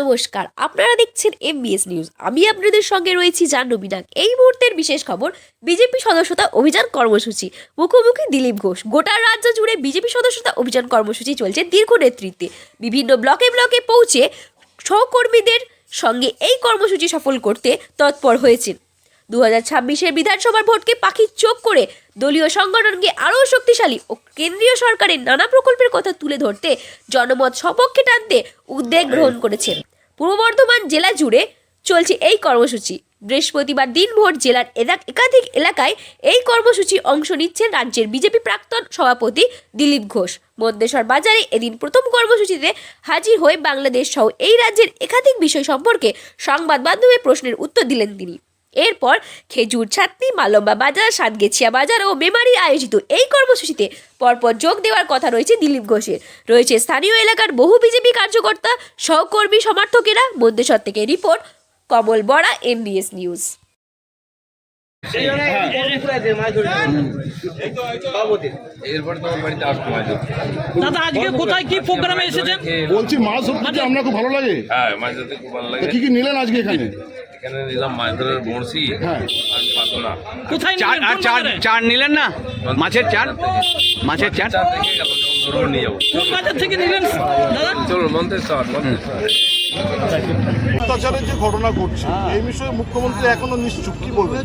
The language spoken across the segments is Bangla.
নমস্কার, আপনারা দেখছেন এমবিএস নিউজ আমি আপনাদের সঙ্গে রয়েছি জাহ্নবী নাগ এই মুহূর্তের বিশেষ খবর বিজেপি সদস্যতা অভিযান কর্মসূচি। মুখোমুখি দিলীপ ঘোষ। গোটা রাজ্য জুড়ে বিজেপি সদস্যতা অভিযান কর্মসূচি চলছে দীর্ঘ নেতৃত্বে। বিভিন্ন ব্লকে ব্লকে পৌঁছে সহকর্মীদের সঙ্গে এই কর্মসূচি সফল করতে তৎপর হয়েছেন। দু হাজার ছাব্বিশের বিধানসভার ভোটকে পাখির চোখ করে দলীয় সংগঠনকে আরও শক্তিশালী ও কেন্দ্রীয় সরকারের নানা প্রকল্পের কথা তুলে ধরতে জনমত সপক্ষে টানতে উদ্যোগ গ্রহণ করেছেন পূর্ব বর্ধমান জেলা জুড়ে চলছে এই কর্মসূচি। বৃহস্পতিবার দিনভর জেলার একাধিক এলাকায় এই কর্মসূচি অংশ নিচ্ছেন রাজ্যের বিজেপি প্রাক্তন সভাপতি দিলীপ ঘোষ। মন্দেশ্বর বাজারে এদিন প্রথম কর্মসূচিতে হাজির হয়ে বাংলাদেশ সহ এই রাজ্যের একাধিক বিষয় সম্পর্কে সংবাদ মাধ্যমে প্রশ্নের উত্তর দিলেন তিনি। এরপর খেজুর ছাতনি মালম্বা বাজার সাতগেছিয়া বাজার ও মেমারি আয়োজিত এই কর্মসূচিতে পরপর যোগ দেওয়ার কথা রয়েছে দিলীপ ঘোষের। রয়েছে স্থানীয় এলাকার বহু বিজেপি কার্যকর্তা সহকর্মী সমর্থকেরা। মধ্যেশ্বর থেকে রিপোর্ট কমল বড়া এমবিএস নিউজ এরপরে তোমার বাড়িতে আসতে দাদা আজকে কোথায় কি প্রোগ্রামে এসেছেন? বলছি মাছ ধরতে আপনার খুব ভালো লাগে? হ্যাঁ মাছ ধরতে খুব ভালো লাগে। কি কি নিলেন আজকে এখানে? এখানে নিলাম মাছ ধরার বড়শি। আর পাতলা। কোথায় চার আর চার চার নিলেন না? মাছের চার মাছের চার? চার? থেকে গেল ধরবো নিয়ে যাব। কোন বাজার থেকে নিলেন? দাদা? চলো মন্তেশ্বর মন্তেশ্বর অত্যাচারের যে ঘটনা ঘটছে এই বিষয়ে মুখ্যমন্ত্রী এখনও নিশ্চুপ কি বলবেন?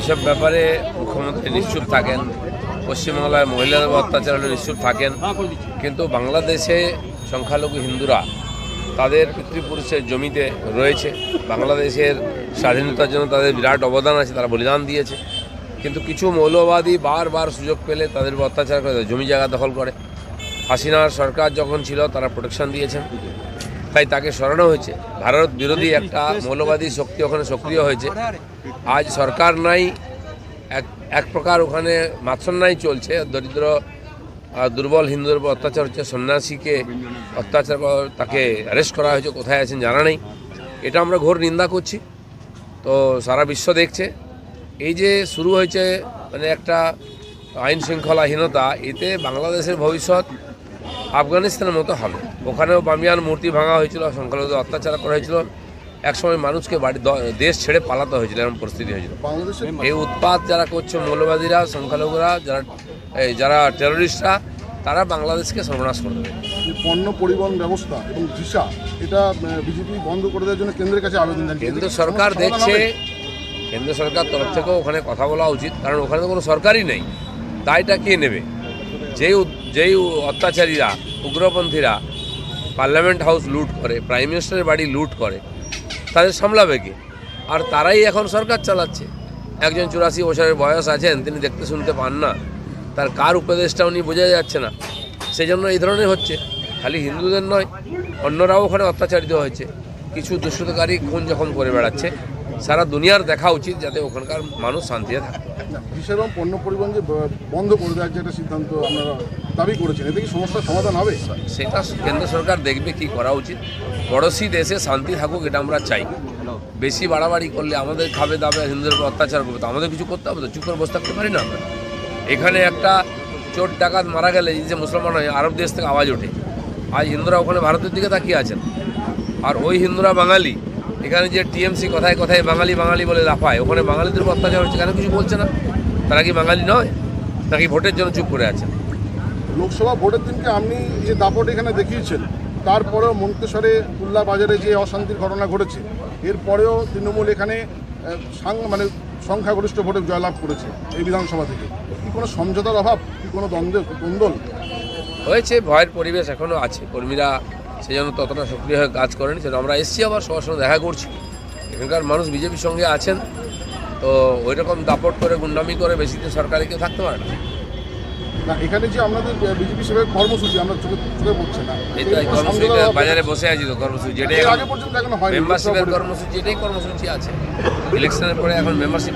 এসব ব্যাপারে মুখ্যমন্ত্রী নিশ্চুপ থাকেন পশ্চিমবাংলায় মহিলাদের অত্যাচার হলে নিশ্চুপ থাকেন কিন্তু বাংলাদেশে সংখ্যালঘু হিন্দুরা তাদের পিতৃপুরুষের জমিতে রয়েছে। বাংলাদেশের স্বাধীনতার জন্য তাদের বিরাট অবদান আছে, তারা বলিদান দিয়েছে। কিন্তু কিছু মৌলবাদী বারবার সুযোগ পেলে তাদের অত্যাচার করে জমি জায়গা দখল করে। হাসিনার সরকার যখন ছিল, তারা প্রোটেকশন দিয়েছেন। তাই তাকে সরানো হয়েছে। ভারত বিরোধী একটা মৌলবাদী শক্তি ওখানে সক্রিয় হয়েছে। আজ সরকার নাই, এক এক প্রকার ওখানে মাৎসন্যায় চলছে। দরিদ্র দুর্বল হিন্দুদের উপর অত্যাচার হচ্ছে, সন্ন্যাসীকে অত্যাচার তাকে অ্যারেস্ট করা হয়েছে, কোথায় আছেন জানা নেই। এটা আমরা ঘোর নিন্দা করছি। তো সারা বিশ্ব দেখছে। এই যে শুরু হয়েছে মানে একটা আইন শৃঙ্খলাহীনতা এতে বাংলাদেশের ভবিষ্যৎ আফগানিস্তানের মতো হবে। ওখানেও বামিয়ান মূর্তি ভাঙা হয়েছিল, সংখ্যালঘুদের অত্যাচার করা হয়েছিল। একসময় মানুষকে বাড়ি দ- দেশ ছেড়ে পালাতে হয়েছিল এরকম পরিস্থিতি হয়েছিল। এই উৎপাত যারা করছে মৌলবাদীরা সংখ্যালঘুরা যারা এই যারা টেররিস্টরা তারা বাংলাদেশকে সর্বনাশ করে দেবে। পণ্য পরিবহন ব্যবস্থা এবং ভিসা এটা বিজেপি বন্ধ করে দেওয়ার জন্য কেন্দ্রের কাছে আবেদন কেন্দ্র সরকার দেখছে? কেন্দ্র সরকার তরফ থেকেও ওখানে কথা বলা উচিত কারণ ওখানে তো কোনো সরকারই নেই। দায়টা কে নেবে? যেই যেই অত্যাচারীরা উগ্রপন্থীরা পার্লামেন্ট হাউস লুট করে প্রাইম মিনিস্টারের বাড়ি লুট করে তাদের সামলাবে কে? আর তারাই এখন সরকার চালাচ্ছে। একজন চুরাশি বছরের বয়স আছেন, তিনি দেখতে শুনতে পান না। তার কার উপদেশটা উনি বোঝা যাচ্ছে না। সেই জন্য এই ধরনের হচ্ছে। খালি হিন্দুদের নয়, অন্যরাও ওখানে অত্যাচারিত হয়েছে। কিছু দুষ্কৃতকারী খুন যখন করে বেড়াচ্ছে সারা দুনিয়ার দেখা উচিত যাতে ওখানকার মানুষ শান্তিতে থাকে। ভিসা পণ্য পরিবহন যে বন্ধ করে দেওয়ার যে একটা সিদ্ধান্ত আপনারা দাবি করেছেন এতে কি সমস্যার সমাধান হবে? সেটা কেন্দ্র সরকার দেখবে কি করা উচিত। পড়োশি দেশে শান্তি থাকুক এটা আমরা চাই। বেশি বাড়াবাড়ি করলে আমাদের খাবে দাবে হিন্দুদের উপর অত্যাচার করবে তো আমাদের কিছু করতে হবে তো? চুপ করে বসে থাকতে পারি না আমরা? এখানে একটা চোর ডাকাত মারা গেলে এই যে মুসলমান হয় আরব দেশ থেকে আওয়াজ ওঠে। আজ হিন্দুরা ওখানে ভারতের দিকে তাকিয়ে আছেন। আর ওই হিন্দুরা বাঙালি এখানে যে টিএমসি কথায় কথায় বাঙালি বাঙালি বলে লাফায় ওখানে বাঙালিদের উপর অত্যাচার হচ্ছে কেন কিছু বলছে না? তারা কি বাঙালি নয়? নাকি ভোটের জন্য চুপ করে আছে? লোকসভা ভোটের দিনকে আপনি যে দাপট এখানে দেখিয়েছেন তারপরেও মন্তেশ্বরে কুল্লা বাজারে যে অশান্তির ঘটনা ঘটেছে এরপরেও তৃণমূল এখানে মানে সংখ্যাগরিষ্ঠ ভোটে জয়লাভ করেছে এই বিধানসভা থেকে। কি কোনো সমঝোতার অভাব? কি কোনো দ্বন্দ্ব দ্বন্দ্ব? হয়েছে ভয়ের পরিবেশ এখনও আছে। কর্মীরা সেই জন্য ততটা সক্রিয় হয়ে কাজ করেনি সেটা আমরা এসছি আবার সবার সঙ্গে দেখা করছি। এখানকার মানুষ বিজেপির সঙ্গে আছেন তো ওই রকম দাপট করে গুন্ডামি করে বেশি দিন সরকারে কেউ থাকতে পারে না। না এখানে যে আমাদের বিজেপি সেবার কর্মসূচি আমরা চোখে চোখে পড়ছে না। এই অভাব- বাজারে বসে আছি তো কর্মসূচি এর আগে পর্যন্ত এখনও হয়নি মেম্বারশিপের কর্মসূচি এটাই কর্মসূচি আছে। ইলেকশনের পরে এখন মেম্বারশিপ